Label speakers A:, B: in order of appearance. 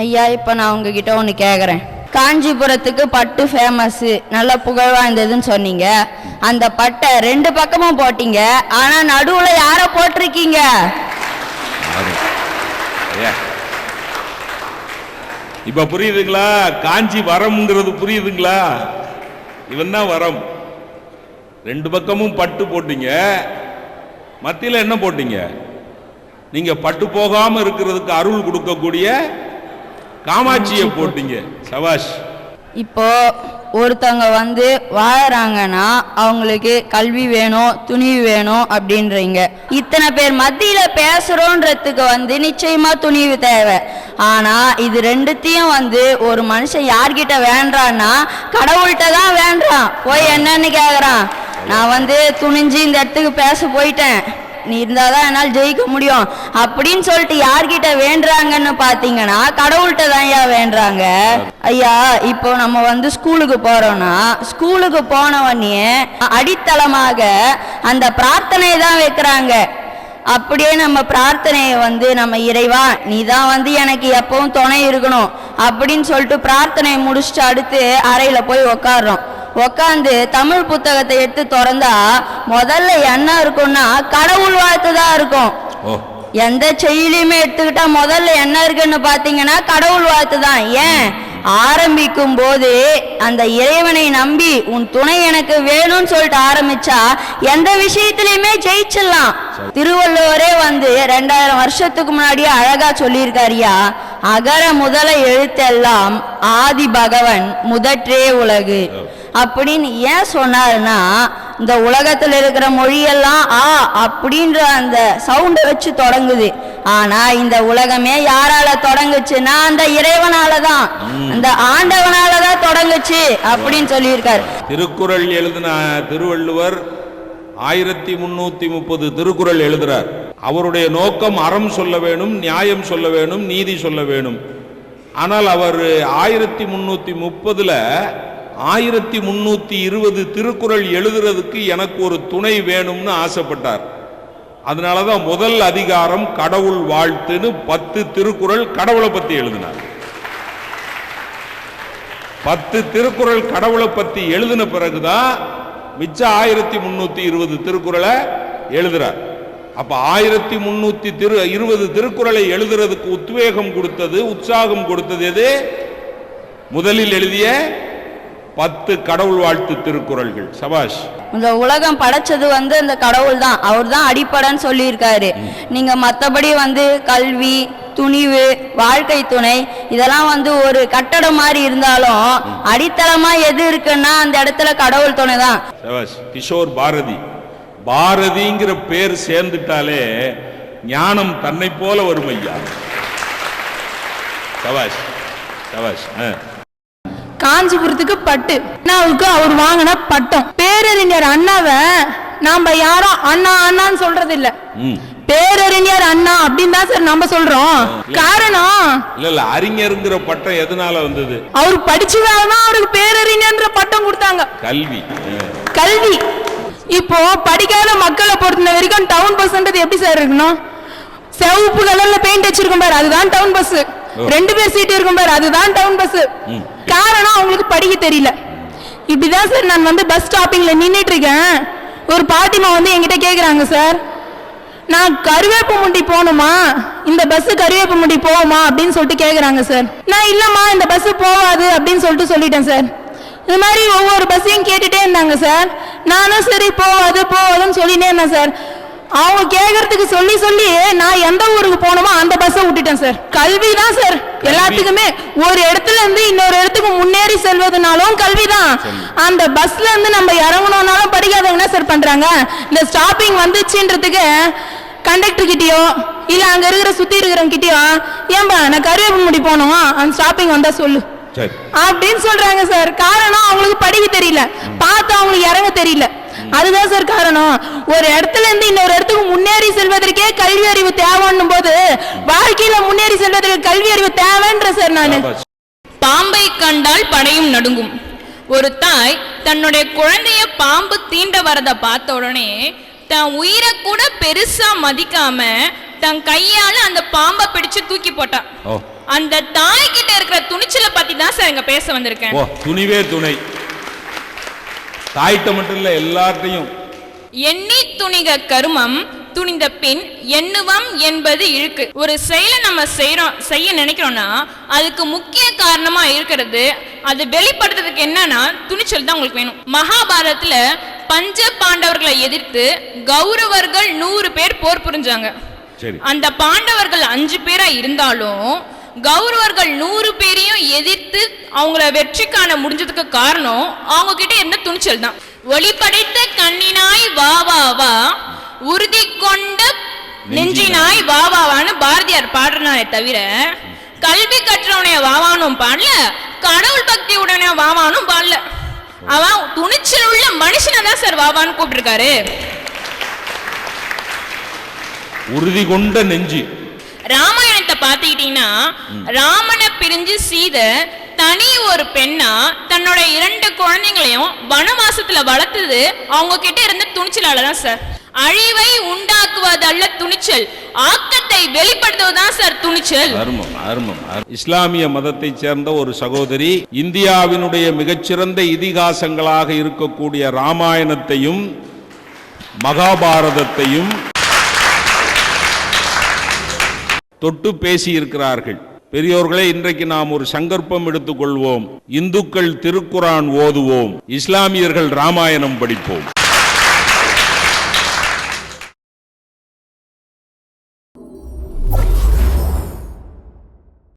A: ஐயா இப்போ நான் உங்ககிட்ட ஒன்று கேட்குறேன் காஞ்சிபுரத்துக்கு பட்டு ஃபேமஸ்ஸு நல்ல புகழ் வாய்ந்ததுன்னு சொன்னீங்க அந்த பட்டை ரெண்டு பக்கமும் போட்டீங்க ஆனால் நடுவில் யாரை போட்டிருக்கீங்க
B: இப்ப புரியுதுங்களா காஞ்சி வரம்ங்கிறது புரியுதுங்களா இவன் தான் வரம் ரெண்டு பக்கமும் பட்டு போட்டீங்க மத்தியில் என்ன போட்டீங்க நீங்க பட்டு போகாம இருக்கிறதுக்கு அருள் கொடுக்கக்கூடிய காமாட்சியை போட்டீங்க சவாஷ்
A: இப்போ ஒருத்தவங்க வந்து வாழறாங்கன்னா அவங்களுக்கு கல்வி வேணும் துணிவு வேணும் அப்படின்றீங்க இத்தனை பேர் மத்தியில் பேசுறோன்றதுக்கு வந்து நிச்சயமாக துணிவு தேவை ஆனால் இது ரெண்டுத்தையும் வந்து ஒரு மனுஷன் யார்கிட்ட வேண்டான்னா கடவுள்கிட்ட தான் வேண்டான் போய் என்னன்னு கேட்குறான் நான் வந்து துணிஞ்சு இந்த இடத்துக்கு பேச போயிட்டேன் நீ இருந்தால் தான் என்னால் ஜெயிக்க முடியும் அப்படின்னு சொல்லிட்டு யார்கிட்ட வேண்டுறாங்கன்னு பார்த்தீங்கன்னா கடவுள்கிட்ட தான் ஐயா வேண்டுறாங்க ஐயா இப்போ நம்ம வந்து ஸ்கூலுக்கு போகிறோம்னா ஸ்கூலுக்கு போனவொடனே அடித்தளமாக அந்த பிரார்த்தனை தான் வைக்கிறாங்க அப்படியே நம்ம பிரார்த்தனையை வந்து நம்ம இறைவா நீ தான் வந்து எனக்கு எப்பவும் துணை இருக்கணும் அப்படின்னு சொல்லிட்டு பிரார்த்தனையை முடிச்சுட்டு அடுத்து அறையில் போய் உக்காடுறோம் உக்காந்து தமிழ் புத்தகத்தை எடுத்து திறந்தா முதல்ல என்ன இருக்கும்னா கடவுள் வாழ்த்து தான் இருக்கும் எந்த செயலியுமே எடுத்துக்கிட்டா முதல்ல என்ன இருக்குன்னு பாத்தீங்கன்னா கடவுள் வாழ்த்து தான் ஏன் ஆரம்பிக்கும் போது அந்த இறைவனை நம்பி உன் துணை எனக்கு வேணும்னு சொல்லிட்டு ஆரம்பிச்சா எந்த விஷயத்திலயுமே ஜெயிச்சிடலாம் திருவள்ளுவரே வந்து ரெண்டாயிரம் வருஷத்துக்கு முன்னாடியே அழகா சொல்லியிருக்காருயா அகர முதல எழுத்தெல்லாம் ஆதி பகவன் முதற்றே உலகு அப்படின்னு ஏன் சொன்னார்னா இந்த உலகத்தில் இருக்கிற மொழியெல்லாம் ஆ அப்படின்ற அந்த சவுண்டை வச்சு தொடங்குது ஆனா இந்த உலகமே யாரால தொடங்குச்சுன்னா அந்த இறைவனால தான் அந்த ஆண்டவனால தான் தொடங்குச்சு அப்படின்னு சொல்லியிருக்காரு
B: திருக்குறள் எழுதின திருவள்ளுவர் ஆயிரத்தி முன்னூத்தி முப்பது திருக்குறள் எழுதுறார் அவருடைய நோக்கம் அறம் சொல்ல வேணும் நியாயம் சொல்ல வேணும் நீதி சொல்ல வேணும் ஆனால் அவர் ஆயிரத்தி முன்னூத்தி முப்பதுல ஆயிரத்தி முன்னூற்றி இருபது திருக்குறள் எழுதுறதுக்கு எனக்கு ஒரு துணை வேணும்னு ஆசைப்பட்டார் அதனால தான் முதல் அதிகாரம் கடவுள் வாழ்த்துன்னு பத்து திருக்குறள் கடவுளை பற்றி எழுதினார் பத்து திருக்குறள் கடவுளை பற்றி எழுதின பிறகுதான் மிச்ச ஆயிரத்தி முன்னூற்றி இருபது திருக்குறளை எழுதுறார் அப்போ ஆயிரத்தி முன்னூற்றி திரு இருபது திருக்குறளை எழுதுறதுக்கு உத்வேகம் கொடுத்தது உற்சாகம் கொடுத்தது எது முதலில் எழுதிய பத்து கடவுள் வாழ்த்து திருக்குறள்கள் சபாஷ்
A: இந்த உலகம் படைச்சது வந்து இந்த கடவுள் தான் அவர் தான் அடிப்படைன்னு சொல்லியிருக்காரு நீங்க மற்றபடி வந்து கல்வி துணிவு வாழ்க்கை துணை இதெல்லாம் வந்து ஒரு கட்டடம் மாதிரி இருந்தாலும் அடித்தளமா எது இருக்குன்னா அந்த இடத்துல கடவுள் துணை தான்
B: சபாஷ் கிஷோர் பாரதி பாரதிங்கிற பேர் சேர்ந்துட்டாலே ஞானம் தன்னை போல வரும் ஐயா சபாஷ் சபாஷ்
A: ஆ காஞ்சிபுரத்துக்கு பட்டு அண்ணாவுக்கு அவர் வாங்கின பட்டம் பேரறிஞர் அண்ணாவை நாம யாரும் அண்ணா அண்ணான்னு சொல்றது இல்ல பேரறிஞர் அண்ணா அப்படின்னு தான் சார் நம்ம சொல்றோம் காரணம்
B: இல்ல இல்ல அறிஞர்ங்கிற பட்டம் எதனால வந்தது
A: அவர் படிச்சதாலதான் அவருக்கு பேரறிஞர் பட்டம் கொடுத்தாங்க கல்வி கல்வி இப்போ படிக்காத மக்களை பொறுத்த வரைக்கும் டவுன் பஸ்ன்றது எப்படி சார் இருக்கணும் செவப்பு கலர்ல பெயிண்ட் அடிச்சிருக்கும் பாரு அதுதான் டவுன் பஸ் ரெண்டு பேர் சீட் இருக்கும் பாரு அதுதான் டவுன் பஸ் காரணம் அவங்களுக்கு படிக்க தெரியல இப்படிதான் சார் நான் வந்து பஸ் ஸ்டாப்பிங்கில் நின்றுட்டு இருக்கேன் ஒரு பாட்டிமா வந்து என்கிட்ட கேட்குறாங்க சார் நான் முண்டி போகணுமா இந்த பஸ்ஸு முண்டி போகுமா அப்படின்னு சொல்லிட்டு கேட்குறாங்க சார் நான் இல்லைம்மா இந்த பஸ்ஸு போகாது அப்படின்னு சொல்லிட்டு சொல்லிட்டேன் சார் இது மாதிரி ஒவ்வொரு பஸ்ஸையும் கேட்டுட்டே இருந்தாங்க சார் நானும் சரி போகாது போகாதுன்னு சொல்லினே இருந்தேன் சார் அவங்க கேட்கறதுக்கு சொல்லி சொல்லி நான் எந்த ஊருக்கு போகணுமோ அந்த பஸ்ஸை விட்டுட்டேன் சார் கல்வி தான் சார் எல்லாத்துக்குமே ஒரு இடத்துல இருந்து இன்னொரு இடத்துக்கு முன்னேறி செல்வதுனாலும் கல்விதான் அந்த பஸ்ல இருந்து நம்ம இறங்கணும்னாலும் படிக்காதவங்க என்ன சார் பண்றாங்க இந்த ஸ்டாப்பிங் வந்துச்சுன்றதுக்கு கண்டக்டர் கிட்டயோ இல்ல அங்க இருக்கிற சுத்தி இருக்கிறவங்க கிட்டயோ ஏன்பா நான் முடி போனோம் அந்த ஸ்டாப்பிங் வந்தா சொல்லு அப்படின்னு சொல்றாங்க சார் காரணம் அவங்களுக்கு படிக்க தெரியல பார்த்து அவங்களுக்கு இறங்க தெரியல அதுதான் சார் காரணம் ஒரு இடத்துல இருந்து இன்னொரு இடத்துக்கு முன்னேறி செல்வதற்கே கல்வி அறிவு தேவைன்னும் போது வாழ்க்கையில முன்னேறி செல்வதற்கு கல்வி அறிவு தேவைன்ற சார் நான்
C: பாம்பை கண்டால் படையும் நடுங்கும் ஒரு தாய் தன்னுடைய குழந்தைய பாம்பு தீண்ட வரத பார்த்த உடனே தன் உயிரை கூட பெருசா மதிக்காம தன் கையால அந்த பாம்பை பிடிச்சு தூக்கி போட்டான் அந்த தாய் கிட்ட இருக்கிற துணிச்சலை பத்தி தான் சார் இங்க பேச வந்திருக்கேன்
B: துணிவே துணை தாயிட்ட மட்டும் இல்லை எல்லார்ட்டையும்
C: எண்ணி துணிக கருமம் துணிந்த பின் எண்ணுவம் என்பது இருக்கு ஒரு செயலை நம்ம செய்யறோம் செய்ய நினைக்கிறோம்னா அதுக்கு முக்கிய காரணமா இருக்கிறது அது வெளிப்படுத்துறதுக்கு என்னன்னா துணிச்சல் தான் உங்களுக்கு வேணும் மகாபாரதத்துல பஞ்ச பாண்டவர்களை எதிர்த்து கௌரவர்கள் நூறு பேர் போர் புரிஞ்சாங்க அந்த பாண்டவர்கள் அஞ்சு பேரா இருந்தாலும் கௌரவர்கள் நூறு பேரையும் எதிர்த்து அவங்கள வெற்றி காண முடிஞ்சதுக்கு காரணம் அவங்க கிட்ட இருந்த துணிச்சல் தான் ஒளிப்படைத்த கண்ணினாய் வாவாவா உறுதி கொண்ட நெஞ்சினாய் வாவாவான்னு பாரதியார் பாடுறானே தவிர கல்வி கற்றவனைய வாவானும் பாடல கடவுள் பக்தி உடனே வாவானும் பாடல அவன் துணிச்சல் உள்ள மனுஷனை தான் சார் வாவான்னு கூப்பிட்டுருக்காரு
B: உறுதி கொண்ட நெஞ்சு
C: ராமாயண பாத்துக்கிட்டீங்கன்னா ராமனை பிரிஞ்சு சீதை தனி ஒரு பெண்ணா தன்னோட இரண்டு குழந்தைங்களையும் வனவாசத்துல வளர்த்தது அவங்க கிட்ட இருந்த துணிச்சலால தான் சார் அழிவை உண்டாக்குவதல்ல துணிச்சல் ஆக்கத்தை வெளிப்படுத்துவதுதான் சார் துணிச்சல் அருமம்
B: அருமம் இஸ்லாமிய மதத்தை சேர்ந்த ஒரு சகோதரி இந்தியாவினுடைய மிகச்சிறந்த இதிகாசங்களாக இருக்கக்கூடிய ராமாயணத்தையும் மகாபாரதத்தையும் தொட்டு பேசியிருக்கிறார்கள் பெரியோர்களே இன்றைக்கு நாம் ஒரு சங்கற்பம் எடுத்துக்கொள்வோம் இந்துக்கள் திருக்குரான் ஓதுவோம் இஸ்லாமியர்கள் ராமாயணம் படிப்போம்